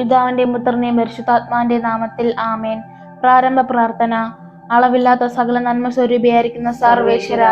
പിതാവിന്റെയും പുത്രന്റെയും പരിശുദ്ധാത്മാന്റെ നാമത്തിൽ ആമേൻ. പ്രാരംഭ പ്രാർത്ഥന. അളവില്ലാത്ത സകല നന്മ സ്വരൂപിയായിരിക്കുന്ന സർവേശ്വര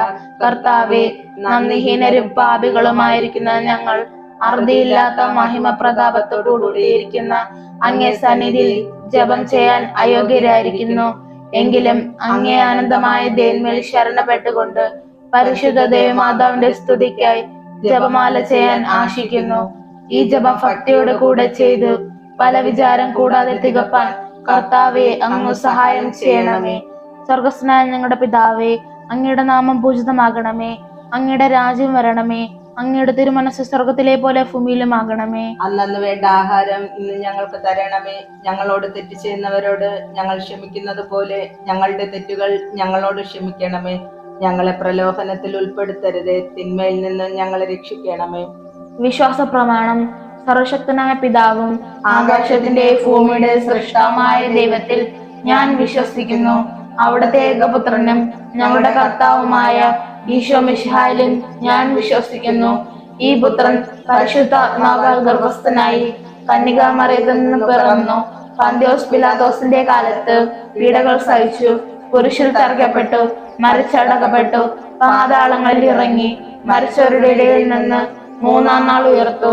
കർത്താവെ നന്ദിഹീനരും പാപികളുമായിരിക്കുന്ന ഞങ്ങൾ അർദ്ധിയില്ലാത്ത മഹിമ പ്രതാപത്തോടുകൂടിയിരിക്കുന്ന അങ്ങേ സന്നിധിയിൽ ജപം ചെയ്യാൻ അയോഗ്യരായിരിക്കുന്നു. എങ്കിലും അങ്ങേ ആനന്ദമായ ദേന്മേൽ ശരണപ്പെട്ടുകൊണ്ട് പരിശുദ്ധ ദേവമാതാവിന്റെ സ്തുതിക്കായി ജപമാല ചെയ്യാൻ ആശിക്കുന്നു. ഈ ജപം ഭക്തിയോട് കൂടെ ചെയ്ത് പല വിചാരം കൂടാതെ തികപ്പാൻ കർത്താവെ അങ്ങ് സഹായം ചെയ്യണമേ. സ്വർഗസ്നായ ഞങ്ങളുടെ പിതാവേ അങ്ങയുടെ നാമം പൂജിതമാകണമേ. അങ്ങയുടെ രാജ്യം വരണമേ. അങ്ങയുടെ തിരുമനസ് സ്വർഗത്തിലെ പോലെ ഭൂമിയിലും ആകണമേ അന്നന്ന് വേണ്ട ആഹാരം ഇന്ന് ഞങ്ങൾക്ക് തരണമേ. ഞങ്ങളോട് തെറ്റ് ചെയ്യുന്നവരോട് ഞങ്ങൾ ക്ഷമിക്കുന്നത് പോലെ ഞങ്ങളുടെ തെറ്റുകൾ ഞങ്ങളോട് ക്ഷമിക്കണമേ. ഞങ്ങളെ പ്രലോഭനത്തിൽ ഉൾപ്പെടുത്തരുതേ. തിന്മയിൽ നിന്ന് ഞങ്ങളെ രക്ഷിക്കണമേ. വിശ്വാസ പ്രമാണം സർവശക്തനായ പിതാവും ആകാശത്തിന്റെ ഭൂമിയുടെ സൃഷ്ടമായ ദൈവത്തിൽ ഞാൻ വിശ്വസിക്കുന്നു. അവിടുത്തെ ഏകപുത്രനും ഞങ്ങളുടെ കർത്താവുമായ ഈശോ മിശിഹായിലും ഞാൻ വിശ്വസിക്കുന്നു. ഈ പുത്രൻ പരിശുദ്ധാത്മാവാൽ ഗർഭസ്ഥനായി കന്യകാമറിയത്തിൽ നിന്ന് പിറന്നു. പന്ത്യോസ് പിലാദോസിന്റെ കാലത്ത് പീഡകൾ സഹിച്ചു കുരിശിൽ തറയ്ക്കപ്പെട്ടു മരിച്ചടക്കപ്പെട്ടു പാതാളങ്ങളിൽ ഇറങ്ങി മരിച്ചവരുടെ ഇടയിൽ നിന്ന് മൂന്നാം നാൾ ഉയർത്തു.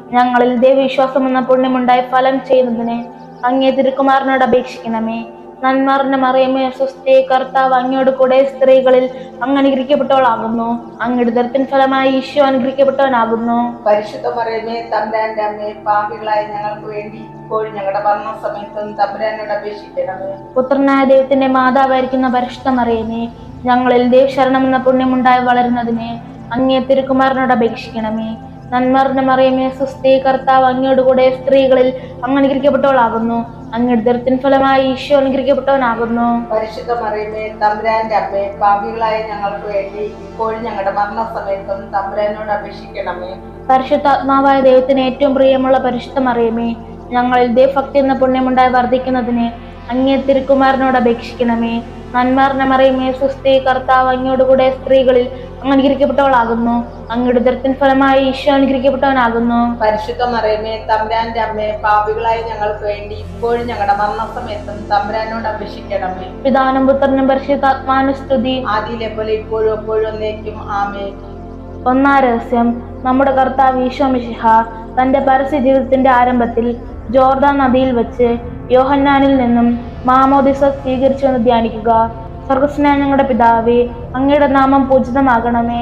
ഞങ്ങളിൽ ദൈവവിശ്വാസം എന്ന പുണ്യമുണ്ടായി ഫലം ചെയ്യുന്നതിന് അങ്ങേ തിരുക്കുമാറിനോട് അപേക്ഷിക്കണമേ. നന്മാറിന്റെ മറിയമേ സ്വസ്ഥയെ കർത്താവ് അങ്ങയോട് കൂടെ സ്ത്രീകളിൽ അങ്ങ് അനുഗ്രഹിക്കപ്പെട്ടവളാകുന്നു അങ്ങയുടെ ദരത്തിൻ ഫലമായി ഈശോ അനുഗ്രഹിക്കപ്പെട്ടവനാകുന്നു. പരിശുദ്ധ മറിയമേ തമ്പുരാന്റെ അമ്മയെ പാപികളായ ഞങ്ങൾക്ക് വേണ്ടി ഇപ്പോഴും ഞങ്ങളുടെ മരണ സമയത്തും തമ്പുരാനോട് അപേക്ഷിക്കണമേ. പുത്രനായ ദൈവത്തിന്റെ മാതാവായിരിക്കുന്ന പരിശുദ്ധ മറിയമേ ഞങ്ങളിൽ ദേവശരണം എന്ന പുണ്യമുണ്ടായി വളരുന്നതിനെ അങ്ങേ തിരുക്കുമാരനോട് അപേക്ഷിക്കണമേ. നന്മറിന്റെ മറിയമേ സുസ്ഥി കർത്താവ് അങ്ങയുടെ കൂടെ സ്ത്രീകളിൽ അങ്ങ് അനുഗ്രഹിക്കപ്പെട്ടവളാകുന്നു അങ്ങയുടെ ദൃത്തിൻ ഫലമായി ഈശോ അനുഗ്രഹിക്കപ്പെട്ടവനാകുന്നു. പരിശുദ്ധ മറിയമേ തമ്പുരാന്റെ അമ്മേ പാപികളായ ഞങ്ങൾക്ക് വേണ്ടി ഇപ്പോഴും ഞങ്ങളുടെ മരണസമയത്തും തമ്പുരാനോട് അപേക്ഷിക്കണമേ. പരിശുദ്ധാത്മാവായ ദൈവത്തിന് ഏറ്റവും പ്രിയമുള്ള പരിശുദ്ധ മറിയമേ ഞങ്ങളിൽ ദൈവഭക്തി എന്ന പുണ്യമുണ്ടായി വർദ്ധിക്കുന്നതിന് അങ്ങേ തിരുക്കുമാരനോട് അപേക്ഷിക്കണമേ. നന്മാറിന്റെ മറിയമേ സുസ്ഥി കർത്താവ് അങ്ങയോട് കൂടെ സ്ത്രീകളിൽ അങ്ങ് അനുഗ്രഹിക്കപ്പെട്ടവളാകുന്നു അങ്ങയുടെ ദരത്തിൻ ഫലമായി ഈശോ അനുഗ്രഹിക്കപ്പെട്ടവനാകുന്നു. പരിശുദ്ധ മറിയമേ തമ്പുരാന്റെ അമ്മേ പാപികളായ ഞങ്ങൾക്ക് വേണ്ടി ഇപ്പോഴും ഞങ്ങളുടെ മരണസമയത്തും തമ്പുരാനോട് അപേക്ഷിക്കണമേ. പിതാനും പുത്രനും പരിശുദ്ധാത്മാനുസ്തുതി ആദ്യയിലെ പോലെ ഇപ്പോഴും എപ്പോഴും ഒന്നേക്കും ആമേ ഒന്നാം രഹസ്യം നമ്മുടെ കർത്താവ് ഈശോ മിഷിഹ തന്റെ പരസ്യ ജീവിതത്തിന്റെ ആരംഭത്തിൽ ജോർദാൻ നദിയിൽ വെച്ച് യോഹന്നാനിൽ നിന്നും മാമോദിസ സ്വീകരിച്ചുവെന്ന് ധ്യാനിക്കുക. സർഗസ്നാ ഞങ്ങളുടെ പിതാവേ അങ്ങയുടെ നാമം പൂജിതമാകണമേ.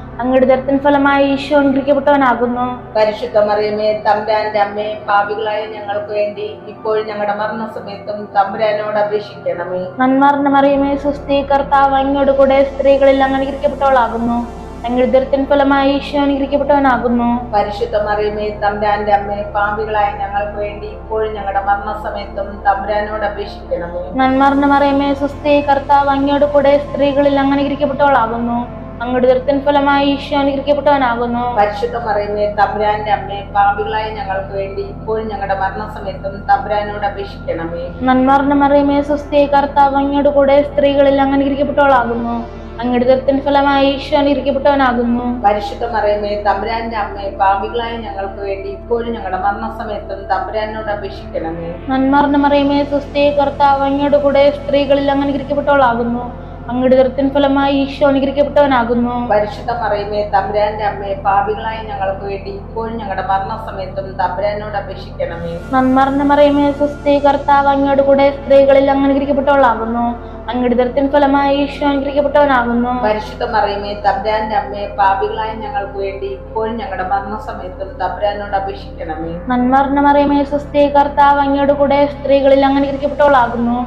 അങ്ങയുടെ ദരത്തിൻ ഫലമായി ഈശോ അനുഗ്രഹിക്കപ്പെട്ടവനാകുന്നു. പരിശുദ്ധ മറിയമേ തമ്പുരാന്റെ അമ്മേ പാപികളായ ഞങ്ങൾക്ക് വേണ്ടി ഇപ്പോഴും ഞങ്ങളുടെ മരണസമയത്തും തമ്പുരാനോട് അപേക്ഷിക്കണമേ. നന്മാറിന്റെ മറിയമേ സുസ്ഥി കർത്താവ് അങ്ങയുടെ കൂടെ സ്ത്രീകളിൽ അനുഗ്രഹിക്കപ്പെട്ടവളാകുന്നു അങ്ങയുടെ ദരത്തിൻ ഫലമായി ഈശോ അനുഗ്രഹിക്കപ്പെട്ടവനാകുന്നു. പരിശുദ്ധ മറിയമേ തമ്പുരാന്റെ അമ്മേ പാപികളായ ഞങ്ങൾക്ക് വേണ്ടി ഇപ്പോഴും ഞങ്ങളുടെ മരണസമയത്തും തമ്പുരാനോട് അപേക്ഷിക്കണമേ. നന്മാറിന്റെ മറിയമേ സുസ്ഥി കർത്താവ് അങ്ങയോട് കൂടെ സ്ത്രീകളിൽ അനുഗ്രഹിക്കപ്പെട്ടവളാകുന്നു അങ്ങയുടെ ദരത്തിൻ ഫലമായി ഈശോ അനുഗ്രഹിക്കപ്പെട്ടവനാകുന്നു. പരിശുദ്ധ പറയുന്ന തബ്രാന്റെ അമ്മ പാപികളായ ഞങ്ങൾക്ക് വേണ്ടി ഇപ്പോഴും ഞങ്ങളുടെ മരണസമയത്തും തബ്രാനോട് അപേക്ഷിക്കണമേ. നന്മാറിന്റെ മറിയമേ സ്വസ്ഥയെ കർത്താവ് അങ്ങയുടെ കൂടെ സ്ത്രീകളിൽ അങ്ങ് അനുഗ്രഹിക്കപ്പെട്ടവളാകുന്നു. അങ്ങയുടെ ഫലമായി ഈശോ അനുഗ്രഹിക്കപ്പെട്ടവനാകുന്നു. പരിശുദ്ധ മറിയമേ തമ്പുരാന്റെ അമ്മേ പാപികളായ ഞങ്ങൾക്ക് വേണ്ടി ഇപ്പോഴും ഞങ്ങളുടെ മരണസമയത്തും തമ്പുരാനോട് അപേക്ഷിക്കണമേ. നന്മാറിന്റെ മറിയമേ സ്വസ്ഥയെ കർത്താവ് അങ്ങയുടെ കൂടെ സ്ത്രീകളിൽ അങ്ങ് അനുഗ്രഹിക്കപ്പെട്ടവളാകുന്നു. അങ്ങയുടെ ദരത്തിൻ ഫലമായി ഈശോ അനുഗ്രഹിക്കപ്പെട്ടവനാകുന്നു. പരിശുദ്ധ മറിയമേ തമ്പുരാന്റെ അമ്മേ പാപികളായ ഞങ്ങൾക്ക് വേണ്ടി ഇപ്പോഴും ഞങ്ങളുടെ മരണസമയത്തും തമ്പുരാനോട് അപേക്ഷിക്കണമേ. നന്മറിഞ്ഞ മറിയമേ സുസ്ഥി കർത്താവ് അങ്ങയുടെ കൂടെ സ്ത്രീകളിൽ അങ്ങ് അനുഗ്രഹിക്കപ്പെട്ടവളാകുന്നു. അങ്ങയുടെ ദൃത്തിൻ ഫലമായി ഈശോ അനുഗ്രഹിക്കപ്പെട്ടവനാകുന്നു. പരിശുദ്ധ മറിയമേ തബ്രാന്റെ അമ്മയെ പാപികളായ ഞങ്ങൾക്ക് വേണ്ടി ഇപ്പോഴും ഞങ്ങളുടെ മരണസമയത്തും തബ്രാനോട് അപേക്ഷിക്കണമേ. നന്മർണ മറിയമേ കർത്താവ് അങ്ങയുടെ കൂടെ സ്ത്രീകളിൽ അങ്ങ് അനുഗ്രഹിക്കപ്പെട്ടവളാകുന്നു.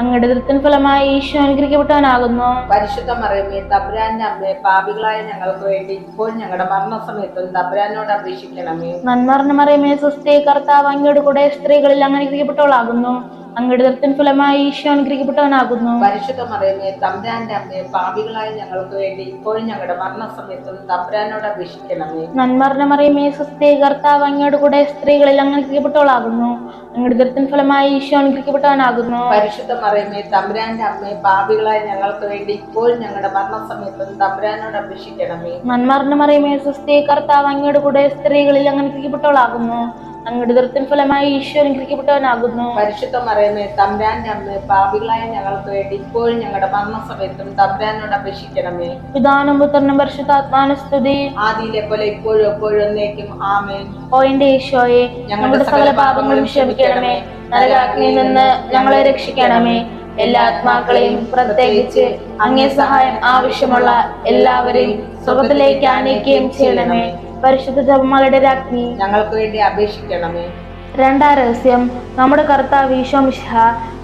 അങ്ങയുടെ ദൃത്തിൻ ഫലമായി ഈശോ അനുഗ്രഹിക്കപ്പെട്ടവനാകുന്നു. പരിശുദ്ധ മറിയമേ തബ്രാന്റെ അമ്മ പാപികളായ ഞങ്ങൾക്ക് വേണ്ടി ഇപ്പോൾ ഞങ്ങളുടെ മരണസമയത്തും തബ്രാനോട് അപേക്ഷിക്കണമേ. നന്മറിഞ്ഞ മറിയമേ സ്വസ്തി കർത്താവ് അങ്ങയുടെ കൂടെ സ്ത്രീകളിൽ അങ്ങനെ അനുഗ്രഹിക്കപ്പെട്ടവളാകുന്നു. അങ്ങയുടെ ദൃത്തിൻ ഫലമായി ഈശോ അനുഗ്രഹിക്കപ്പെട്ടവനാകുന്നു. പരിശുദ്ധ മറിയമേ തബ്രാന്റെ അമ്മയെ പാപികളായ ഞങ്ങൾക്ക് വേണ്ടി ഇപ്പോഴും ഞങ്ങളുടെ മരണസമയത്തും തബ്രാനോട് അപേക്ഷിക്കണമേ. നന്മർണ മറിയമേ സ്വസ്തി കർത്താവ് അങ്ങയുടെ കൂടെ സ്ത്രീകളിൽ അനുഗ്രഹിക്കപ്പെട്ടവളാകുന്നു അങ്ങയുടെ ദൃത്തിൻ ഫലമായി ഈശോ അനുഗ്രഹിക്കപ്പെട്ടവനാകുന്നു. പരിശുദ്ധ മറിയമേ തമ്പുരാന്റെ അമ്മയെ പാപികളായ ഞങ്ങൾക്ക് വേണ്ടി ഇപ്പോഴും ഞങ്ങളുടെ മരണസമയത്തും തമ്പുരാനോട് അപേക്ഷിക്കണമേ. നന്മർണ മറിയമേ സ്വസ്തി കർത്താവ് അങ്ങയുടെ കൂടെ സ്ത്രീകളിൽ അനുഗ്രഹിക്കപ്പെട്ടവളാകുന്നു അങ്ങയുടെ ദൃത്തിൻ ഫലമായി ഈശോ അനുഗ്രഹിക്കപ്പെട്ടവനാകുന്നു. പരിശുദ്ധ മറിയമേ തമ്പുരാന്റെ അമ്മ പാപികളായ ഞങ്ങൾക്ക് വേണ്ടി ഇപ്പോഴും ഞങ്ങളുടെ മരണസമയത്തും തമ്പുരാനോട് അപേക്ഷിക്കണമേ. പിതാനും പുത്രനും പരിശുദ്ധാത്മാന സ്തുതി. ആദിയിലെ പോലെ ഇപ്പോഴും എപ്പോഴും എന്നേക്കും ആമേൻ. ഓ എന്റെ ഈശോയെ ഞങ്ങളുടെ സകല പാപങ്ങളും ക്ഷമിക്കണമേ. നരകാഗ്നിയിൽ നിന്ന് ഞങ്ങളെ രക്ഷിക്കണമേ. എല്ലാ ആത്മാക്കളെയും പ്രത്യേകിച്ച് അങ്ങേ സഹായം ആവശ്യമുള്ള എല്ലാവരെയും സുഖത്തിലേക്ക് ആനയിക്കുകയും ചെയ്യണമേ. പരിശുദ്ധ ജപമാലയുടെ രാജ്ഞി. ഞങ്ങൾക്ക് വേണ്ടി അപേക്ഷിക്കണമേ. രണ്ടാം രഹസ്യം നമ്മുടെ കർത്താവ് ഈശോമിശിഹ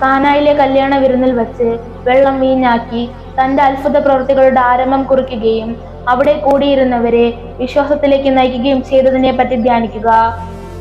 കാനായിലെ കല്യാണ വിരുന്നിൽ വെച്ച് വെള്ളം വീഞ്ഞാക്കി തന്റെ അത്ഭുത പ്രവൃത്തികളുടെ ആരംഭം കുറിക്കുകയും അവിടെ കൂടിയിരുന്നവരെ വിശ്വാസത്തിലേക്ക് നയിക്കുകയും ചെയ്തതിനെ പറ്റി ധ്യാനിക്കുക.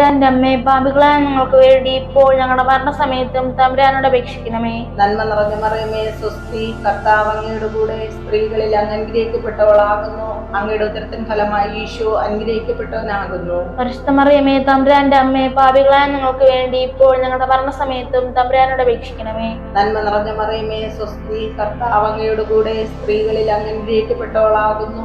തമ്പുരാന്റെ അമ്മേ പാപികളായ ഞങ്ങൾക്ക് വേണ്ടി ഇപ്പോൾ ഞങ്ങളുടെ മരണസമയത്തും തമ്പുരാനോട് അപേക്ഷിക്കണമേ. നന്മ നിറഞ്ഞ മറിയമേ സ്വസ്തി കർത്താവ് അങ്ങയുടെ കൂടെ സ്ത്രീകളിൽ അങ്ങ് അനുഗ്രഹിക്കപ്പെട്ടവളാകുന്നു അങ്ങയുടെ ഉത്തരത്തിൻ ഫലമായി ഈശോ അനുഗ്രഹിക്കപ്പെട്ടവനാകുന്നു. പരിശുദ്ധമറിയമേ തമ്പുരാന്റെ അമ്മേ പാപികളായ ഞങ്ങൾക്ക് വേണ്ടി ഇപ്പോൾ ഞങ്ങളുടെ മരണസമയത്തും തമ്പുരാനോട് അപേക്ഷിക്കണമേ. നന്മ നിറഞ്ഞ മറിയമേ സ്വസ്തി കർത്താവ് അങ്ങയുടെ കൂടെ സ്ത്രീകളിൽ അങ്ങ് അനുഗ്രഹിക്കപ്പെട്ടവളാകുന്നു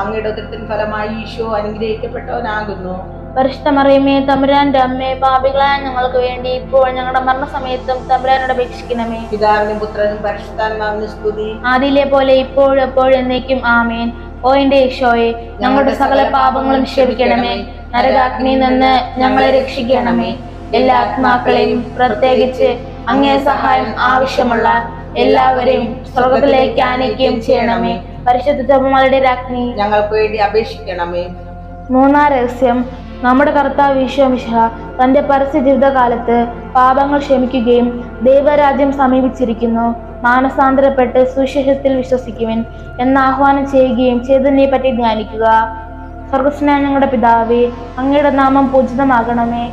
അങ്ങയുടെ ഉദരത്തിൻ ഫലമായി ഈശോ അനുഗ്രഹിക്കപ്പെട്ടവനാകുന്നു. പരിശുദ്ധമറിയമേ തമ്പുരാന്റെ അമ്മേ പാപികളായ ഞങ്ങൾക്ക് വേണ്ടി ഇപ്പോൾ ഞങ്ങളുടെ മരണസമയത്തും തമ്പുരാനോട് അപേക്ഷിക്കണമേ. പിതാവിനും പുത്രനും പരിശുദ്ധാത്മാവിനും സ്തുതി. ആദിയിലെ പോലെ ഇപ്പോഴും എപ്പോഴും എന്നേക്കും ആമേൻ. ഓ എന്റെ ഈശോയെ ഞങ്ങളുടെ സകല പാപങ്ങളും ക്ഷമിക്കണമേ നരകാഗ്നിയിൽ നിന്ന് ഞങ്ങളെ രക്ഷിക്കണമേ. എല്ലാ ആത്മാക്കളെയും പ്രത്യേകിച്ച് അങ്ങേ സഹായം ആവശ്യമുള്ള എല്ലാവരെയും സ്വർഗത്തിലേക്ക് ആനയിക്കുകയും ചെയ്യണമേ. പരിശുദ്ധ ജപമാലയുടെ രാജ്ഞി. ഞങ്ങൾക്ക് വേണ്ടി അപേക്ഷിക്കണമേ. മൂന്നാം രഹസ്യം നമ്മുടെ കർത്താവ് ഈശോമിശിഹ തന്റെ പരസ്യ ജീവിതകാലത്ത് പാപങ്ങൾ ക്ഷമിക്കുകയും ദൈവരാജ്യം സമീപിച്ചിരിക്കുന്നു. മാനസാന്തരപ്പെട്ട് സുശേഷത്തിൽ വിശ്വസിക്കുവിൻ എന്ന് ആഹ്വാനം ചെയ്യുകയും ചെയ്തതിനെ പറ്റി ധ്യാനിക്കുക. സ്വർഗസ്നായ ഞങ്ങളുടെ പിതാവേ അങ്ങയുടെ നാമം പൂജിതമാകണമേ.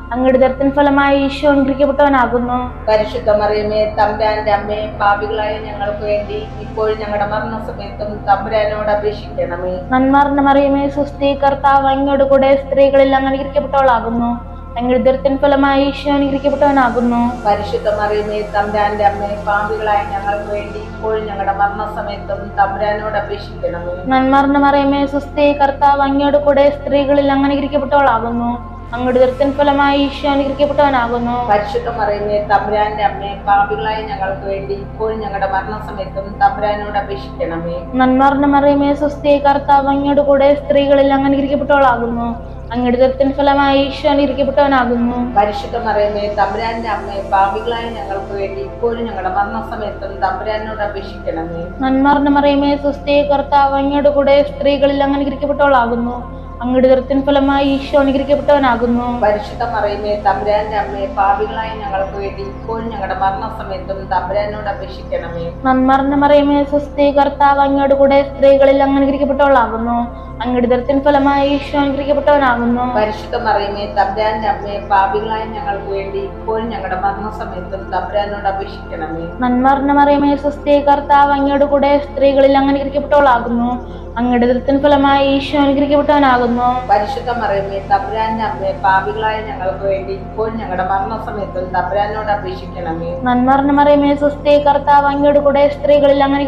അങ്ങയുടെ ദർത്തിന് ഫലമായി ഈശോ അനുഗ്രഹിക്കപ്പെട്ടവനാകുന്നു. പരിശുദ്ധ മറിയമേ തമ്പുരാന്റെ അമ്മേ പാപികളായ ഞങ്ങൾക്ക് വേണ്ടി ഇപ്പോൾ ഞങ്ങളുടെ മരണസമയത്തും തമ്പുരാനോട് അപേക്ഷിക്കണമേ. നന്മാറിന്റെ മറിയമേ സുസ്ഥി കർത്താവ് അങ്ങയുടെ കൂടെ സ്ത്രീകളിൽ അങ്ങ് അനുഗ്രഹിക്കപ്പെട്ടവളാകുന്നു. അങ്ങയുടെ ദർത്തിൻ ഫലമായി ഈശോ അനുഗ്രഹിക്കപ്പെട്ടവനാകുന്നു. പരിശുദ്ധ മറിയമേ തമ്പുരാന്റെ അമ്മേ പാപികളായ ഞങ്ങൾക്ക് വേണ്ടി ഇപ്പോൾ ഞങ്ങളുടെ മരണസമയത്തും തമ്പുരാനോട് അപേക്ഷിക്കണമേ. നന്മറിഞ്ഞ മറിയമേ സുസ്ഥി കർത്താവ് അങ്ങയുടെ കൂടെ സ്ത്രീകളിൽ അങ്ങ് അനുഗ്രഹിക്കപ്പെട്ടവളാകുന്നു അങ്ങയുടെ ഫലമായി ഈശോ അനുഗ്രഹിക്കപ്പെട്ടവനാകുന്നു. പരിശുദ്ധ മറിയമേ തമ്പുരാന്റെ അമ്മയെ പാപികളായ ഞങ്ങൾക്ക് വേണ്ടി ഇപ്പോഴും ഞങ്ങളുടെ മരണസമയത്തും തമ്പുരാനോട് അപേക്ഷിക്കണമേ. നന്മറിഞ്ഞ മറിയമേ സ്വസ്ഥയെ കർത്താവ് അങ്ങോട്ട് കൂടെ സ്ത്രീകളിൽ അങ്ങ് അനുഗ്രഹിക്കപ്പെട്ടവളാകുന്നു. അങ്ങയുടെ ദർത്തിൻ ഫലമായി ഈശോ അനുഗ്രഹിക്കപ്പെട്ടവനാകുന്നു. പരിശുദ്ധ മറിയമേ തമ്പുരാന്റെ അമ്മയെ പാപികളായ ഞങ്ങൾക്ക് വേണ്ടി ഇപ്പോഴും ഞങ്ങളുടെ മരണസമയത്തും തമ്പുരാനോട് അപേക്ഷിക്കണമേ. നന്മറിഞ്ഞ മറിയമേ സ്വസ്ഥയെ കർത്താവ് അങ്ങോട്ട് കൂടെ സ്ത്രീകളിൽ അങ്ങ് അനുഗ്രഹിക്കപ്പെട്ടവളാകുന്നു. അങ്ങയുടെ ദർത്തിൻ ഫലമായി ഈശോ അനുഗ്രഹിക്കപ്പെട്ടവനാകുന്നു. പരിശുദ്ധ മറിയമേ തമ്പുരാന്റെ അമ്മയെ പാപികളായ ഞങ്ങൾക്ക് വേണ്ടി ഇപ്പോഴും ഞങ്ങളുടെ മരണസമയത്തും തമ്പുരാനോട് അപേക്ഷിക്കണമേ. നന്മറിഞ്ഞ മറിയമേ സുസ്ഥി കർത്താവ് അങ്ങയോട് കൂടെ സ്ത്രീകളിൽ അങ്ങ് അനുഗ്രഹിക്കപ്പെട്ടവളാകുന്നു അങ്ങയുടെ ഫലമായി ഈശോ അനുഗ്രഹിക്കപ്പെട്ടവനാകുന്നു. പരിശുദ്ധ മറിയമേ പാപികളായ ഞങ്ങൾക്ക് വേണ്ടി ഇപ്പോഴും ഞങ്ങളുടെ മരണസമയത്തും തബ്രാനോട് അപേക്ഷിക്കണമേ. നന്മറിഞ്ഞ മറിയമേ സുസ്ഥി കർത്താവ് അങ്ങയുടെ കൂടെ സ്ത്രീകളിൽ അംഗീകരിക്കപ്പെട്ടവളാകുന്നു അങ്ങടെ അങ്ങയുടെ ദൃത്തിൻ ഫലമായി ഈശോ അനുഗ്രഹിക്കപ്പെട്ടവനാകുന്നു. പരിശുദ്ധ മറിയമേ തമ്പുരാന്റെ അമ്മേ പാപികളായ ഞങ്ങൾക്ക് വേണ്ടി ഇപ്പോൾ ഞങ്ങളുടെ മരണസമയത്തും തബ്രാനോട് അപേക്ഷിക്കണമേ. നന്മറിഞ്ഞ മറിയമേ സുസ്ഥി കർത്താവ് അങ്ങയുടെ കൂടെ സ്ത്രീകളിൽ അങ്ങനെ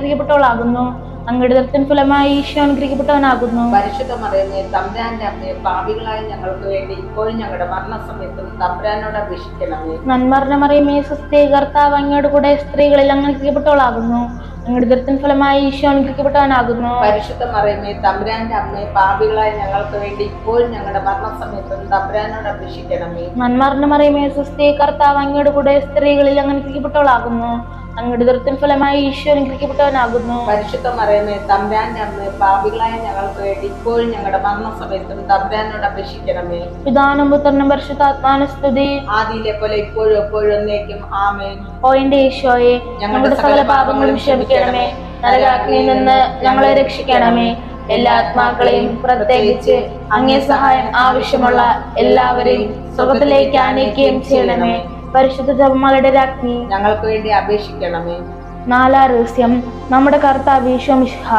അങ്ങയുടെ ദൃത്തിൻ ഫലമായി ഈശോ അനുഗ്രഹിക്കപ്പെട്ടവനാകുന്നു. പരിശുദ്ധ മറിയമേ തമ്പുരാന്റെ അമ്മേ പാപികളായ ഞങ്ങൾക്ക് വേണ്ടി ഇപ്പോഴും ഞങ്ങളുടെ മരണസമയത്തും തമ്പുരാനോട് അപേക്ഷിക്കണമേ. നന്മറിഞ്ഞ മറിയമേ സുസ്ഥി കർത്താവ് അങ്ങയുടെ കൂടെ സ്ത്രീകളിൽ അനുഗ്രഹിക്കപ്പെട്ടവളാകുന്നു അങ്ങയുടെ ദൃത്തിൻ ഫലമായി ഈശോ അനുഗ്രഹിക്കപ്പെട്ടവനാകുന്നു. പരിശുദ്ധ മറിയമേ തമ്പുരാന്റെ അമ്മേ പാപികളായ ഞങ്ങൾക്ക് വേണ്ടി ഇപ്പോഴും ഞങ്ങളുടെ മരണസമയത്തും തമ്പുരാനോട് അപേക്ഷിക്കണമേ. നന്മറിഞ്ഞ മറിയമേ സുസ്ഥി കർത്താവ് അങ്ങയുടെ കൂടെ സ്ത്രീകളിൽ അനുഗ്രഹിക്കപ്പെട്ടവളാകുന്നു അങ്ങയുടെ ദൃത്തിൻ ഫലമായി ഈശോ അനുഗ്രഹിക്കപ്പെട്ടവനാകുന്നു. പരിശുദ്ധ മറിയമേ തമ്പുരാന്റെ അമ്മ പാപികളായ ഞങ്ങൾക്ക് വേണ്ടി ഇപ്പോഴും ഞങ്ങളുടെ മരണസമയത്തും തമ്പ്രാനോട് അപേക്ഷിക്കണമേ. പിതാനും പുത്രനും പരിശുദ്ധാത്മാനസ്തുതി ആദിയിലെ പോലെ ഇപ്പോഴും എപ്പോഴും എന്നേക്കും ആമേൻ. ഓ എന്റെ ഈശോയെ ഞങ്ങളുടെ സകല പാപങ്ങളും ക്ഷമിക്കണമേ. നരകാഗ്നിയിൽ നിന്ന് ഞങ്ങളെ രക്ഷിക്കണമേ. എല്ലാ ആത്മാക്കളെയും പ്രത്യേകിച്ച് അങ്ങേ സഹായം ആവശ്യമുള്ള എല്ലാവരെയും സ്വർഗത്തിലേക്ക് ആനയിക്കുകയും ചെയ്യണമേ. പരിശുദ്ധ ജപമാലയുടെ രാജ്ഞി. ഞങ്ങൾക്ക് വേണ്ടി അപേക്ഷിക്കണമേ. നാലാം രഹസ്യം നമ്മുടെ കർത്താവ് ഈശോമിശിഹ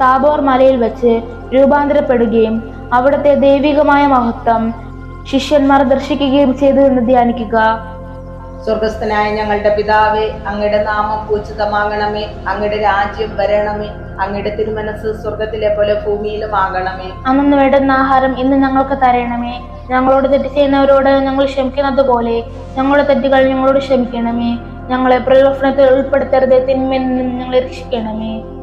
താബോർ മലയിൽ വെച്ച് രൂപാന്തരപ്പെടുകയും അവിടുത്തെ ദൈവികമായ മഹത്വം ശിഷ്യന്മാർ ദർശിക്കുകയും ചെയ്തു എന്ന് ധ്യാനിക്കുക. സ്വർഗസ്ഥനായ ഞങ്ങളുടെ പിതാവേ അങ്ങയുടെ നാമം പൂജിതമാകണമേ അങ്ങയുടെ രാജ്യം വരണമേ. അങ്ങയുടെ തിരുമനസ് സ്വർഗത്തിലെ പോലെ ഭൂമിയിലും ആകണമേ. അന്നു വേണ്ടുന്ന ആഹാരം ഇന്ന് ഞങ്ങൾക്ക് തരണമേ. ഞങ്ങളോട് തെറ്റ് ചെയ്യുന്നവരോട് ഞങ്ങൾ ക്ഷമിക്കുന്നത് പോലെ ഞങ്ങളുടെ തെറ്റുകൾ ഞങ്ങളോട് ക്ഷമിക്കണമേ. ഞങ്ങളെ പ്രലോഭനത്തിൽ ഉൾപ്പെടുത്തരുത് തിന്മയിൽ നിന്നും ഞങ്ങളെ രക്ഷിക്കണമേ.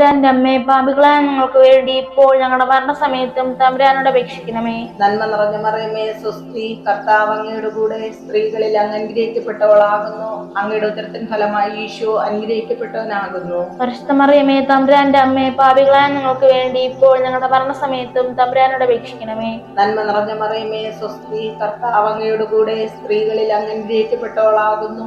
തമ്പുരാന്റെ അമ്മേ പാപികളായ ഞങ്ങൾക്ക് വേണ്ടി ഇപ്പോൾ ഞങ്ങളുടെ മരണസമയത്തും തമ്പുരാനോട് അപേക്ഷിക്കണമേ. നന്മ നിറഞ്ഞ മറിയമേ സ്വസ്തി കർത്താവ് അങ്ങയുടെ കൂടെ സ്ത്രീകളിൽ അങ്ങ് അനുഗ്രഹിക്കപ്പെട്ടവളാകുന്നു അങ്ങയുടെ ഉത്തരത്തിൽ ഫലമായി ഈശോ അനുഗ്രഹിക്കപ്പെട്ടവനാകുന്നു. പരിശുദ്ധ മറിയമേ തമ്പുരാന്റെ അമ്മേ പാപികളായ ഞങ്ങൾക്ക് വേണ്ടി ഇപ്പോൾ ഞങ്ങളുടെ മരണസമയത്തും തമ്പുരാനോട് അപേക്ഷിക്കണമേ. നന്മ നിറഞ്ഞ മറിയമേ സ്വസ്തി കർത്താവ് അങ്ങയുടെ കൂടെ സ്ത്രീകളിൽ അങ്ങ് അനുഗ്രഹിക്കപ്പെട്ടവളാകുന്നു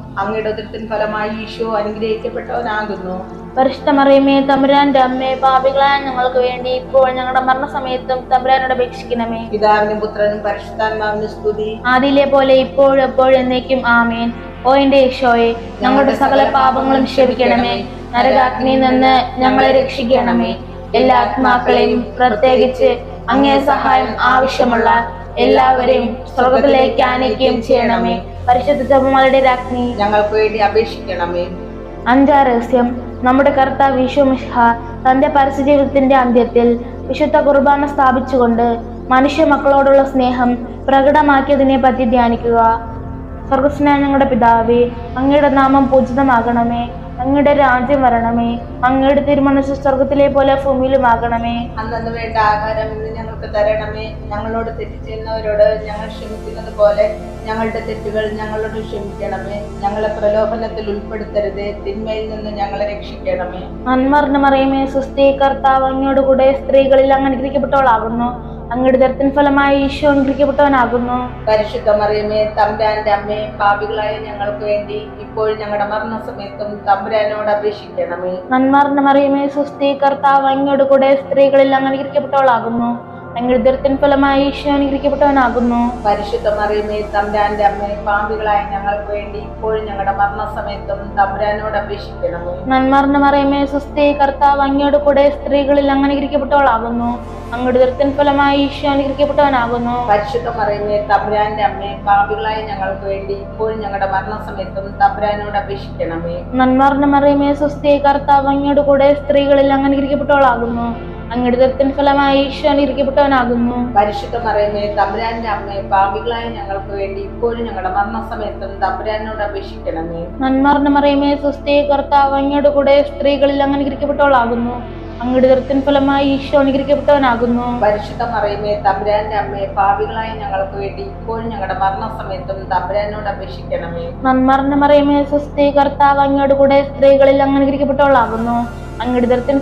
അങ്ങയുടെ ഫലമായി ഈശോ അനുഗ്രഹിക്കപ്പെട്ടവനാകുന്നു. പരിശുദ്ധ മറിയമേ തമ്പുരാന്റെ അമ്മേ പാപികളായ ഞങ്ങൾക്ക് വേണ്ടി ഇപ്പോൾ ഞങ്ങളുടെ മരണസമയത്തും തമ്പുരാനോട് അപേക്ഷിക്കണമേ. പിതാവിനും പുത്രനും പരിശുദ്ധാത്മാവിനും സ്തുതി. ആദിയിലെ പോലെ ഇപ്പോഴും എപ്പോഴും എന്നേക്കും ആമേൻ. ഓ എന്റെ ഈശോയെ ഞങ്ങളുടെ സകല പാപങ്ങളും ക്ഷമിക്കണമേ നരകാഗ്നിയിൽ നിന്ന് ഞങ്ങളെ രക്ഷിക്കണമേ. എല്ലാ ആത്മാക്കളെയും പ്രത്യേകിച്ച് അങ്ങേ സഹായം ആവശ്യമുള്ള എല്ലാവരെയും സ്വർഗത്തിലേക്ക് ആനയിക്കുകയും ചെയ്യണമേ. പരിശുദ്ധ ജപമാലയുടെ രാജ്ഞി. ഞങ്ങൾക്ക് വേണ്ടി അപേക്ഷിക്കണമേ. അഞ്ചാം രഹസ്യം നമ്മുടെ കർത്താവ് വിശ്വമിഷ്ഹ തന്റെ പരസ്യജീവിതത്തിന്റെ അന്ത്യത്തിൽ വിശുദ്ധ കുർബാന സ്ഥാപിച്ചുകൊണ്ട് മനുഷ്യ മക്കളോടുള്ള സ്നേഹം പ്രകടമാക്കിയതിനെ പറ്റി ധ്യാനിക്കുക. സ്വർഗസ്നേഹ ഞങ്ങളുടെ പിതാവേ അങ്ങയുടെ നാമം പൂജിതമാകണമേ. അങ്ങയുടെ രാജ്യം വരണമേ. അങ്ങയുടെ തിരുമനസ് സ്വർഗത്തിലെ പോലെ ഭൂമിയിലുമാകണമേ. അന്നു വേണ്ട ആഹാരം ഇന്ന് ഞങ്ങൾക്ക് തരണമേ. ഞങ്ങളോട് തെറ്റ് ചെയ്യുന്നവരോട് ഞങ്ങൾ ക്ഷമിക്കുന്നത് പോലെ ഞങ്ങളുടെ തെറ്റുകൾ ഞങ്ങളോട് ക്ഷമിക്കണമേ. ഞങ്ങളെ പ്രലോഭനത്തിൽ ഉൾപ്പെടുത്തരുത്. തിന്മയിൽ നിന്ന് ഞങ്ങളെ രക്ഷിക്കണമേ. നന്മറിഞ്ഞ മറിയമേ സുസ്ഥി കർത്താവ് അങ്ങയോട് കൂടെ സ്ത്രീകളിൽ അങ്ങനെ അനുഗ്രഹിക്കപ്പെട്ടവളാകുന്നു അങ്ങയുടെ ദരത്തിന് ഫലമായി ഈശോ അനുഗ്രഹിക്കപ്പെട്ടവനാകുന്നു പരിശുദ്ധ മറിയമേ തമ്പുരാന്റെ അമ്മേ പാപികളായ ഞങ്ങൾക്ക് വേണ്ടി ഇപ്പോൾ ഞങ്ങളുടെ മരണസമയത്തും തമ്പുരാനോട് അപേക്ഷിക്കണമേ. മറിയമേ സുസ്ഥി കർത്താവ് അങ്ങയോട് കൂടെ സ്ത്രീകളിൽ അങ്ങനെ അങ്ങയുടെ ദരത്തിന് ഫലമായി ഈശോ അനുഗ്രഹിക്കപ്പെട്ടവനാകുന്നു. പരിശുദ്ധ മറിയമേ തമ്പുരാന്റെ അമ്മേ പാപികളായ ഞങ്ങൾക്ക് വേണ്ടി ഇപ്പോൾ ഞങ്ങളുടെ മരണസമയത്തും തമ്പുരാനോട് അപേക്ഷിക്കണമേ. നന്മറിഞ്ഞ മറിയമേ സുസ്ഥി കർത്താവ് അങ്ങയോട് കൂടെ സ്ത്രീകളിൽ അങ്ങനെ അനുഗ്രഹിക്കപ്പെട്ടവളാകുന്നു അങ്ങയുടെ ദുരിതൻ ഫലമായി ഈശോ അനുഗ്രഹിക്കപ്പെട്ടവനാകുന്നു. പരിശുദ്ധ മറിയമേ തമ്പുരാന്റെ അമ്മയെ പാപികളായ ഞങ്ങൾക്ക് വേണ്ടി ഇപ്പോഴും ഞങ്ങളുടെ മരണസമയത്തും തമ്പുരാനോട് അപേക്ഷിക്കണമേ. നന്മറിഞ്ഞ മറിയമേ സുസ്ഥി കർത്താവ് അങ്ങയോട് കൂടെ സ്ത്രീകളിൽ അങ്ങ് അങ്ങയുടെ ഫലമായി ഈശ്വരൻ ഇരിക്കപ്പെട്ടവനാകുന്നു. പരിശുദ്ധ മറിയമേ തമ്പുരാന്റെ അമ്മയെ പാപികളായ ഞങ്ങൾക്ക് വേണ്ടി ഇപ്പോഴും ഞങ്ങളുടെ മരണസമയത്തും തമ്പുരാനോട് അപേക്ഷിക്കണമേ. നന്മറിഞ്ഞ മറിയമേ സുസ്ഥി കർത്താവ് അങ്ങയുടെ കൂടെ സ്ത്രീകളിൽ അങ്ങനെ അനുഗ്രഹിക്കപ്പെട്ടവളാകുന്നു അങ്ങയുടെ ദരത്തിന് ഫലമായി ഈശോ അനുഗ്രഹിക്കപ്പെട്ടവനാകുന്നു. പരിശുദ്ധ മറിയമേ തമ്പുരാന്റെ അമ്മേ പാപികളായ ഞങ്ങൾക്ക് വേണ്ടി ഇപ്പോഴും ഞങ്ങളുടെ മരണസമയത്തും തമ്പുരാനോട് അപേക്ഷിക്കണമേ. നന്മറിഞ്ഞ മറിയമേ സുസ്ഥി കർത്താവ് അങ്ങയോട് കൂടെ സ്ത്രീകളിൽ അങ്ങ് അനുഗ്രഹിക്കപ്പെട്ടവളാകുന്നു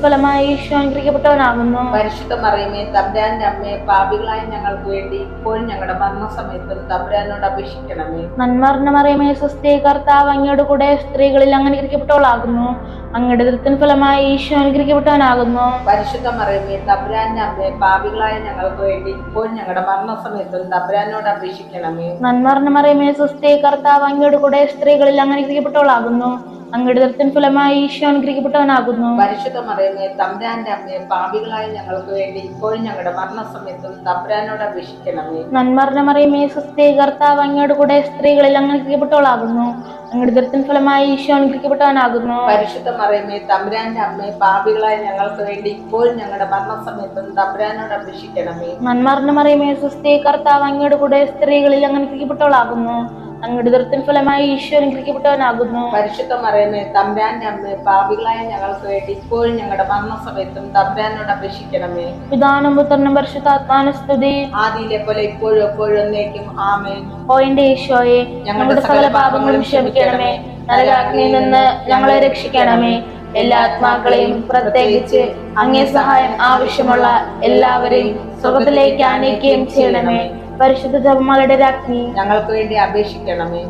ഫലമായി ഈശോ അനുഗ്രഹിക്കപ്പെട്ടവനാകുന്നു. പരിശുദ്ധ മറിയമേ തമ്പുരാന്റെ അമ്മേ പാപികളായ ഞങ്ങൾക്ക് വേണ്ടി ഇപ്പോഴും ഞങ്ങളുടെ മരണസമയത്തും തമ്പുരാനോട് അപേക്ഷിക്കണമേ. നന്മറിഞ്ഞ മറിയമേ സുസ്ഥി കർത്താവ് അങ്ങയോട് കൂടെ സ്ത്രീകളിൽ അങ്ങ് അനുഗ്രഹിക്കപ്പെട്ടവളാകുന്നു അങ്ങയുടെ ദരത്തിന് ഫലമായി ഈശോ അനുഗ്രഹിക്കപ്പെട്ടവനാകുന്നു. പരിശുദ്ധ മറിയമേ തബ്രാന്റെ പാപികളായ ഞങ്ങൾക്ക് വേണ്ടി ഇപ്പോൾ ഞങ്ങളുടെ മരണസമയത്തും തബ്രാനോട് അപേക്ഷിക്കണമേ. നന്മറിഞ്ഞ മറിയമേ സുസ്ഥി കർത്താവ് അങ്ങയുടെ കൂടെ സ്ത്രീകളിൽ അങ്ങനെ അനുഗ്രഹിക്കപ്പെട്ടവളാകുന്നു. അങ്ങയുടെ ദരത്തിന് ഫലമായി ഈശോ അനുഗ്രഹിക്കപ്പെട്ടവനാകുന്നു. പരിശുദ്ധ മറിയമേ തമ്പുരാന്റെ അമ്മയെ പാപികളായ ഞങ്ങൾക്ക് വേണ്ടി ഇപ്പോഴും ഞങ്ങളുടെ മരണസമയത്തും തമ്പുരാനോട് അപേക്ഷിക്കണമേ. നന്മറിഞ്ഞ മറിയമേ സുസ്ഥിതി കർത്താവ് അങ്ങയുടെ കൂടെ സ്ത്രീകളിൽ അനുഗ്രഹിക്കപ്പെട്ടവളാകുന്നു അങ്ങയുടെ ദരത്തിന് ഫലമായി ഈശോ അനുഗ്രഹിക്കപ്പെട്ടവനാകുന്നു. പരിശുദ്ധ മറിയമേ തമ്പുരാന്റെ അമ്മയെ പാപികളായ ഞങ്ങൾക്ക് വേണ്ടി ഇപ്പോഴും ഞങ്ങളുടെ മരണസമയത്തും തമ്പുരാനോട് അപേക്ഷിക്കണമേ. നന്മറിഞ്ഞ മറിയമേ സുസ്ഥിതി കർത്താവ് അങ്ങയുടെ കൂടെ സ്ത്രീകളിൽ അനുഗ്രഹിക്കപ്പെട്ടവളാകുന്നു അങ്ങയുടെ ഫലമായി ഈശോ അനുഗ്രഹിക്കപ്പെട്ടവനാകുന്നു പരിശുദ്ധ മറിയമേ തമ്പുരാന്റെ അമ്മ പാപികളായ ഞങ്ങൾക്ക് വേണ്ടി ഇപ്പോഴും ഞങ്ങളുടെ മരണസമയത്തും തമ്പ്രാനോട് അപേക്ഷിക്കണമേ. പിതാനും പുത്രനും പരിശുദ്ധാത്മാന സ്തുതി. ആദിയിലെ പോലെ ഇപ്പോഴും എപ്പോഴും എന്നേക്കും ആമേൻ. ഓ എന്റെ ഈശോയെ ഞങ്ങളുടെ സകല പാപങ്ങളും ക്ഷമിക്കണമേ. നരകാഗ്നിയിൽ നിന്ന് ഞങ്ങളെ രക്ഷിക്കണമേ. എല്ലാ ആത്മാക്കളെയും പ്രത്യേകിച്ച് അങ്ങേ സഹായം ആവശ്യമുള്ള എല്ലാവരെയും സുഖത്തിലേക്ക് ആനയിക്കുകയും ചെയ്യണമേ. പരിശുദ്ധ ജപമാലയുടെ രാജ്ഞി. ഞങ്ങൾക്ക് വേണ്ടി അപേക്ഷിക്കണമേ.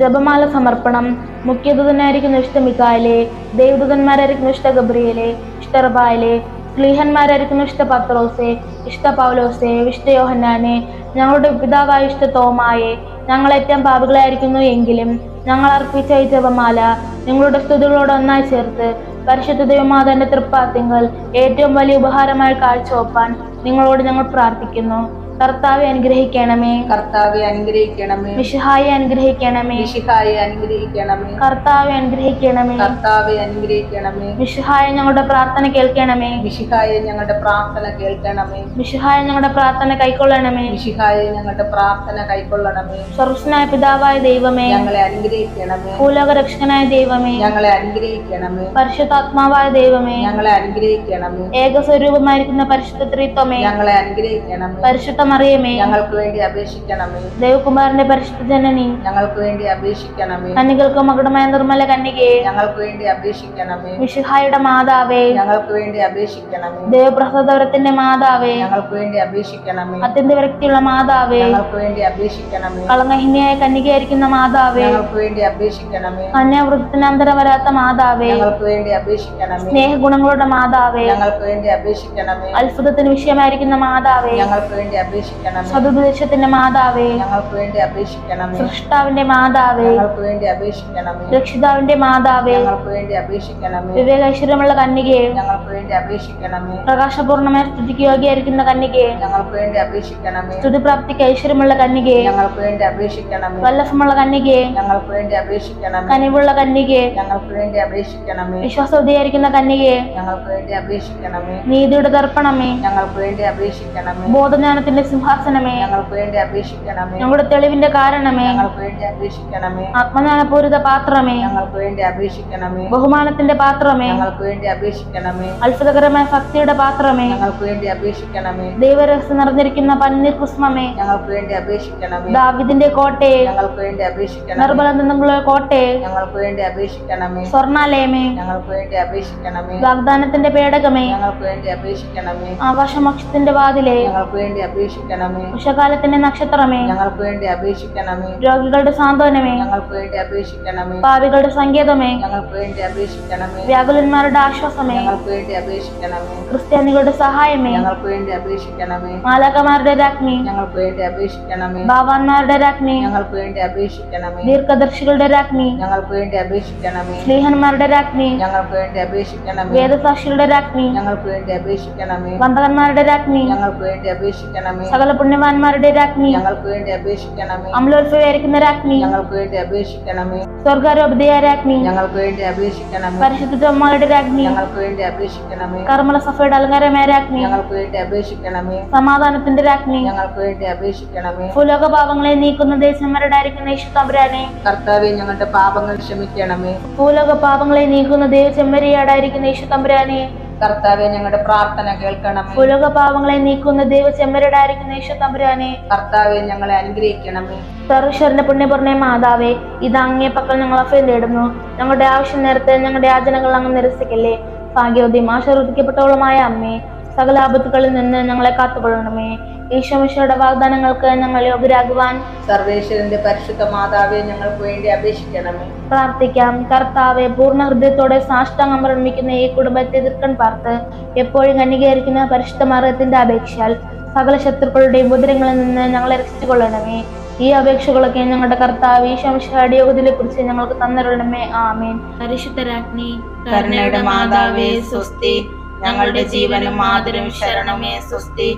ജപമാല സമർപ്പണം. മുഖ്യദൂതനായിരിക്കുന്ന ഇഷ്ട മിക്കായലെ ദേവദൂതന്മാരായിരിക്കുന്ന ഇഷ്ട ഗബ്രിയലെ ഇഷ്ട റബായലെ സ്ലീഹന്മാരായിരിക്കുന്ന ഇഷ്ട പത്രോസെ ഇഷ്ട പൗലോസെ വിഷ്ട യോഹന്നാനെ ഞങ്ങളുടെ പിതാവായ ഇഷ്ട തോമായെ ഞങ്ങൾ ഏറ്റവും പാപികളായിരിക്കുന്നു എങ്കിലും ഞങ്ങൾ അർപ്പിച്ച ഈ ജപമാല നിങ്ങളുടെ സ്തുതികളോട് ഒന്നായി ചേർത്ത് പരിശുദ്ധ ദൈവമാതാന്റെ തൃപ്പാത്തിങ്ങൾ ഏറ്റവും വലിയ ഉപഹാരമായി കാഴ്ചവെപ്പാൻ നിങ്ങളോട് ഞങ്ങൾ പ്രാർത്ഥിക്കുന്നു. കർത്താവെ അനുഗ്രഹിക്കണമേ. കർത്താവെ അനുഗ്രഹിക്കണമേ. വിശുഹായി അനുഗ്രഹിക്കണമേ. വിശുഹായി അനുഗ്രഹിക്കണമേ. കർത്താവെ അനുഗ്രഹിക്കണമേ. കർത്താവെ അനുഗ്രഹിക്കണമേ. വിശുഹായ ഞങ്ങളുടെ പ്രാർത്ഥന കേൾക്കണമേ. വിശുഹായ ഞങ്ങളുടെ പ്രാർത്ഥന കേൾക്കണമേ. വിശുഹായ ഞങ്ങളുടെ പ്രാർത്ഥന കൈക്കൊള്ളണമേ. വിശുഹായ ഞങ്ങളുടെ പ്രാർത്ഥന കൈക്കൊള്ളണമേ. സർവസ്നായ പിതാവായ ദൈവമേ. ഞങ്ങളെ അനുഗ്രഹിക്കണമേ. ഭൂലോക രക്ഷകനായ ദൈവമേ. ഞങ്ങളെ അനുഗ്രഹിക്കണമേ. പരിശുദ്ധാത്മാവായ ദൈവമേ. ഞങ്ങളെ അനുഗ്രഹിക്കണമേ. ഏകസ്വരൂപമായിരിക്കുന്ന പരിശുദ്ധ ത്രിത്വമേ. ഞങ്ങളെ അനുഗ്രഹിക്കണമേ. പരിശുദ്ധ മറിയമേ ഞങ്ങൾക്ക് വേണ്ടി അപേക്ഷിക്കണമേ ദേവകുമാരന്റെ പരിശുദ്ധ ജനനി ഞങ്ങൾക്ക് വേണ്ടി അപേക്ഷിക്കണമേ കന്നികൾക്ക് മകുടമായ നിർമ്മല കന്യകയെ ഞങ്ങൾക്ക് വേണ്ടി അപേക്ഷിക്കണമേ മിഷിഹായുടെ മാതാവേ ഞങ്ങൾക്ക് വേണ്ടി അപേക്ഷിക്കണമേ ദേവപ്രസാദവരത്തിന്റെ മാതാവേ ഞങ്ങൾക്ക് വേണ്ടി അപേക്ഷിക്കണമേ അത്യന്ത വ്യക്തിയുള്ള മാതാവേ ഞങ്ങൾക്ക് വേണ്ടി അപേക്ഷിക്കണമേ കളങ്കഹിനിയായ കന്യകയായിരിക്കുന്ന മാതാവേ ഞങ്ങൾക്ക് വേണ്ടി അപേക്ഷിക്കണമേ കന്യാവൃത്തനാന്തരം വരാത്ത മാതാവേ ഞങ്ങൾക്ക് വേണ്ടി അപേക്ഷിക്കണമേ സ്നേഹഗുണങ്ങളുടെ മാതാവേ ഞങ്ങൾക്ക് വേണ്ടി അപേക്ഷിക്കണമേ അത്ഭുതത്തിന് വിഷയമായിരിക്കുന്ന മാതാവേ ഞങ്ങൾക്ക് വേണ്ടി അപേക്ഷിക്കണമേ സതുപദേശത്തിന്റെ മാതാവേ ഞങ്ങൾക്ക് വേണ്ടി അപേക്ഷിക്കണം സൃഷ്ടാവിന്റെ മാതാവേ ഞങ്ങൾക്ക് വേണ്ടി അപേക്ഷിക്കണം രക്ഷിതാവിന്റെ മാതാവേ ഞങ്ങൾക്ക് വേണ്ടി അപേക്ഷിക്കണം വിവേകൈശ്വര്യമുള്ള കന്യകയെ ഞങ്ങൾക്ക് വേണ്ടി അപേക്ഷിക്കണമേ പ്രകാശപൂർണമായ സ്തുതിക്ക് യോഗ്യായിരിക്കുന്ന കന്യകയെ ഞങ്ങൾക്ക് വേണ്ടി അപേക്ഷിക്കണമേ സ്തുതിപ്രാപ്തിക്ക് ഐശ്വര്യമുള്ള കന്യകയെ ഞങ്ങൾക്ക് വേണ്ടി അപേക്ഷിക്കണമേ വല്ലഭമുള്ള കന്യകയെ ഞങ്ങൾക്ക് വേണ്ടി അപേക്ഷിക്കണം കനിവുള്ള കന്യകയെ ഞങ്ങൾക്ക് വേണ്ടി അപേക്ഷിക്കണമേ വിശ്വാസവതിയായിരിക്കുന്ന കന്യകയെ ഞങ്ങൾക്ക് വേണ്ടി അപേക്ഷിക്കണമേ നീതിയുടെ ദർപ്പണമേ ഞങ്ങൾക്ക് വേണ്ടി അപേക്ഷിക്കണമേ ബോധജ്ഞാനത്തിന്റെ സിംഹാസനമേ ഞങ്ങൾക്ക് വേണ്ടി അപേക്ഷിക്കണമേ ഞങ്ങളുടെ തെളിവിന്റെ കാരണമേ ഞങ്ങൾക്ക് വേണ്ടി അപേക്ഷിക്കണമേ ആത്മജ്ഞാനപൂരിത പാത്രമേ ഞങ്ങൾക്ക് വേണ്ടി അപേക്ഷിക്കണമേ ബഹുമാനത്തിന്റെ പാത്രമേ ഞങ്ങൾക്ക് വേണ്ടി അപേക്ഷിക്കണമേ അത്ഭുതകരമായ ഭക്തിയുടെ പാത്രമേ ഞങ്ങൾക്ക് വേണ്ടി അപേക്ഷിക്കണമേ ദൈവരഹസ്യം നിറഞ്ഞിരിക്കുന്ന പന്നീർ കുസ്മമേ ഞങ്ങൾക്ക് വേണ്ടി അപേക്ഷിക്കണമേ ദാവിദിന്റെ കോട്ടയെ ഞങ്ങൾക്ക് വേണ്ടി അപേക്ഷിക്കണം നിർബലം നിന്നുള്ള കോട്ടയെ ഞങ്ങൾക്ക് വേണ്ടി അപേക്ഷിക്കണമേ സ്വർണാലയമേ ഞങ്ങൾക്ക് വേണ്ടി അപേക്ഷിക്കണമേ വാഗ്ദാനത്തിന്റെ പേടകമേ ഞങ്ങൾക്ക് വേണ്ടി അപേക്ഷിക്കണമേ ആകാശമക്ഷത്തിന്റെ വാതിലേ ഞങ്ങൾക്ക് വേണ്ടി അപേക്ഷിക്കണമേ ഉഷകാലത്തിന്റെ നക്ഷത്രമേ ഞങ്ങൾക്ക് വേണ്ടി അപേക്ഷിക്കണമേ രോഗികളുടെ സാന്ത്വനമേ ഞങ്ങൾക്ക് വേണ്ടി അപേക്ഷിക്കണമേ പാപികളുടെ സങ്കേതമേ ഞങ്ങൾക്ക് വേണ്ടി അപേക്ഷിക്കണമേ വ്യാകുലന്മാരുടെ ആശ്വാസമേ ഞങ്ങൾക്ക് വേണ്ടി അപേക്ഷിക്കണമേ ക്രിസ്ത്യാനികളുടെ സഹായമേ ഞങ്ങൾക്ക് വേണ്ടി അപേക്ഷിക്കണമേ മാലാകമാരുടെ രാജ്ഞി ഞങ്ങൾക്ക് വേണ്ടി അപേക്ഷിക്കണമേ ഭാവാന്മാരുടെ രാജ്ഞി ഞങ്ങൾക്ക് വേണ്ടി അപേക്ഷിക്കണമേ ദീർഘദർശികളുടെ രാജ്ഞി ഞങ്ങൾക്ക് വേണ്ടി അപേക്ഷിക്കണമേ സ്നേഹന്മാരുടെ രാജ്ഞി ഞങ്ങൾക്ക് വേണ്ടി അപേക്ഷിക്കണമേ വേദസാക്ഷികളുടെ രാജ്ഞി ഞങ്ങൾക്ക് വേണ്ടി അപേക്ഷിക്കണമേ വന്ദകന്മാരുടെ രാജ്ഞി ഞങ്ങൾക്ക് വേണ്ടി അപേക്ഷിക്കണമേ സകല പുണ്യവാന്മാരുടെ രാജ്ഞി. ഞങ്ങൾക്ക് വേണ്ടി അപേക്ഷിക്കണമേ. അമലോത്സവയായിരിക്കുന്ന രാജ്ഞി. ഞങ്ങൾക്ക് വേണ്ടി അപേക്ഷിക്കണമേ. സ്വർഗാരോപതയ രാജ്ഞി. ഞങ്ങൾക്ക് വേണ്ടി അപേക്ഷിക്കണമേ. പരിശുദ്ധ ജമ്മാളുടെ രാജ്ഞി. ഞങ്ങൾക്ക് വേണ്ടി അപേക്ഷിക്കണമേ. കർമ്മല സഭയുടെ അലങ്കാരമായ രാജ്ഞി. ഞങ്ങൾക്ക് വേണ്ടി അപേക്ഷിക്കണമേ. സമാധാനത്തിന്റെ രാജ്ഞി. ഞങ്ങൾക്ക് വേണ്ടി അപേക്ഷിക്കണമേ. ഭൂലോക പാപങ്ങളെ നീക്കുന്ന ദേശമരടായിരിക്കുന്ന യേശു തമ്പുരാനെ കർത്താവെ ഞങ്ങളുടെ പാപങ്ങൾ ക്ഷമിക്കണമേ. ഭൂലോക പാപങ്ങളെ നീക്കുന്ന ദേവചെമ്മരിയാടായിരിക്കുന്ന യേശു തമ്പുരാനെ കർത്താവെ ഞങ്ങളുടെ പ്രാർത്ഥന കേൾക്കണം. പുലക പാവങ്ങളെ നീക്കുന്ന ദൈവചെമ്മരടായിരിക്കുന്ന യേശു തമ്പുരാനെ. കർത്താവെ ഞങ്ങളെ അനുഗ്രഹിക്കണമേ. സർവീശ്വരന്റെ പുണ്യപൂർണ മാതാവേ ഇത് അങ്ങേ പക്കൽ ഞങ്ങൾ അഭയം തേടുന്നു. ഞങ്ങളുടെ ആവശ്യം നേരത്തെ ഞങ്ങളുടെ യാചനകൾ അങ്ങ് നിരസിക്കല്ലേ. ഭാഗ്യവതി ഭാഗ്യവതിയും ഋതിക്കപ്പെട്ടവളുമായ അമ്മേ സകല ആപത്തുകളിൽ നിന്ന് ഞങ്ങളെ കാത്തുകൊള്ളണമേ. ഈശോമിശയുടെ വാഗ്ദാനങ്ങൾക്ക് ഞങ്ങൾ യോഗ്യരാകുവാൻ സർവേശ്വരന്റെ പരിശുദ്ധ മാതാവെ ഞങ്ങൾക്ക് വേണ്ടി അപേക്ഷിക്കണമേ. പ്രാർത്ഥിക്കാം. കർത്താവെ പൂർണ ഹൃദയത്തോടെ സാഷ്ടാംഗം നിർമ്മിക്കുന്ന ഈ കുടുംബത്തെ എതിർക്കാൻ പാർത്ത് എപ്പോഴും കന്യകീകരിക്കുന്ന പരിശുദ്ധ മാർഗത്തിന്റെ അപേക്ഷയാൽ സകല ശത്രുക്കളുടെയും ഉദരങ്ങളിൽ നിന്ന് ഞങ്ങളെ രക്ഷിച്ചുകൊള്ളണമേ. ഈ അപേക്ഷകളൊക്കെ ഞങ്ങളുടെ കർത്താവ് ഈശോമിശയുടെ യോഗത്തിനെ കുറിച്ച് ഞങ്ങൾക്ക് തന്നിരണമേ ആമേൻ. പരിശുദ്ധരാജ്ഞി കരുണയുടെ മാതാവേ സ്വസ്തി. ഞങ്ങളുടെ ജീവനും മാതരും ശരണമേ സ്വസ്തി.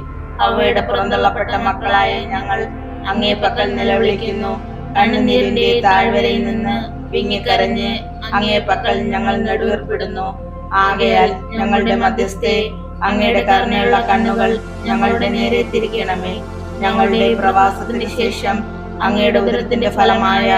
അവയുടെ പുറന്തള്ളപ്പെട്ട മക്കളായ ഞങ്ങൾ അങ്ങേ പക്കൽ നിലവിളിക്കുന്നു. കണ്ണുനീരിന്റെ താഴ്വരയിൽ നിന്ന് വിങ്ങിക്കരഞ്ഞ് അങ്ങേ പക്കൽ ഞങ്ങൾ നെടുവേർപ്പെടുന്നു. ആകയാൽ ഞങ്ങളുടെ മധ്യസ്ഥെ അങ്ങയുടെ കരുണയുള്ള കണ്ണുകൾ ഞങ്ങളുടെ നേരെ തിരിക്കണമേ ഞങ്ങളുടെ പ്രവാസത്തിന് ശേഷം അങ്ങയുടെ ഉദരത്തിന്റെ ഫലമായ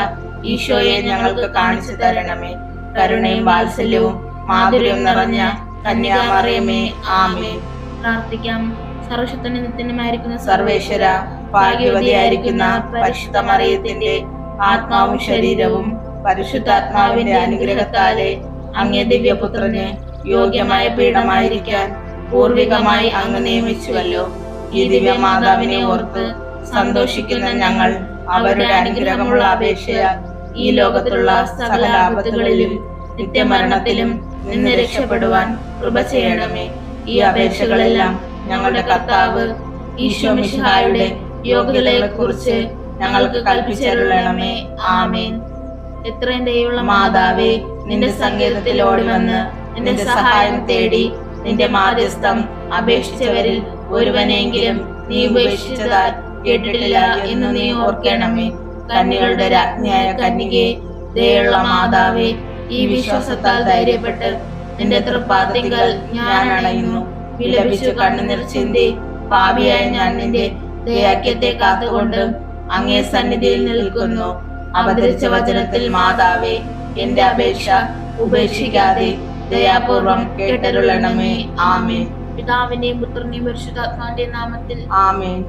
ഈശോയെ ഞങ്ങൾക്ക് കാണിച്ചു തരണമേ. കരുണയും വാത്സല്യവും മാധുര്യവും നിറഞ്ഞ കന്യാമറിയമേ ആമേ പ്രാർത്ഥിക്കാം. സർവശക്തനും നിത്യനുമായിരിക്കുന്ന സർവേശ്വര ഭാഗ്യവതിയായിരിക്കുന്ന പരിശുദ്ധ മറിയത്തിന്റെ ആത്മാവും ശരീരവും പരിശുദ്ധാത്മാവിന്റെ അനുഗ്രഹത്താലെ അങ്ങേ ദിവ്യപുത്രന് യോഗ്യമായ പീഠമായിരിക്കാൻ പൂർവികമായി അങ്ങ് നിയമിച്ചുവല്ലോ. ഈ ദിവ്യമാതാവിനെ ഓർത്ത് സന്തോഷിക്കുന്ന ഞങ്ങൾ അവരുടെ അനുഗ്രഹമുള്ള അപേക്ഷയാൽ ഈ ലോകത്തുള്ള സകല ആപത്തുകളിലും നിത്യമരണത്തിലും നിന്ന് രക്ഷപ്പെടുവാൻ കൃപ ചെയ്യണമേ. ഈ അപേക്ഷകളെല്ലാം ഞങ്ങളുടെ കർത്താവ് ഈശോ മിഷായുടെ യോഗ്യതകളെ കുറിച്ച് ഞങ്ങൾക്ക് കൽപ്പിച്ചരുളണമേ. ആമേൻ. എത്രയും ദയുള്ള മാതാവേ നിന്റെ സങ്കേതത്തിൽ ഓടി വന്ന് നിന്റെ സഹായം തേടി നിന്റെ മാധ്യസ്ഥം അപേക്ഷിച്ചവരിൽ ഒരുവനെങ്കിലും നീ ഉപേക്ഷിച്ചതാൽ കേട്ടിട്ടില്ല എന്ന് നീ ഓർക്കണമേ. കന്നികളുടെ രാജ്ഞിയായ കന്നികെ ദയുള്ള മാതാവേ ഈ വിശ്വാസത്താൽ ധൈര്യപ്പെട്ട് നിന്റെ തൃപ്പാത്തിങ്കൽ ഞാൻ അണയുന്നു. വിലപിച്ചു കണ്ണുനീർ ചിന്തി പാപിയായ ഞാൻ നിന്റെ ദയാക്യത്തെ കാത്തുകൊണ്ട് അങ്ങേ സന്നിധിയിൽ നിൽക്കുന്നു. അവതരിച്ച വചനത്തിൽ മാതാവേ എന്റെ അപേക്ഷ ഉപേക്ഷിക്കാതെ ദയാപൂർവം കേട്ടരുളണമേ. ആമേൻ. പിതാവിന്റെയും പുത്രനെയും പരിശുദ്ധാത്മാന്റെ നാമത്തിൽ ആമേൻ.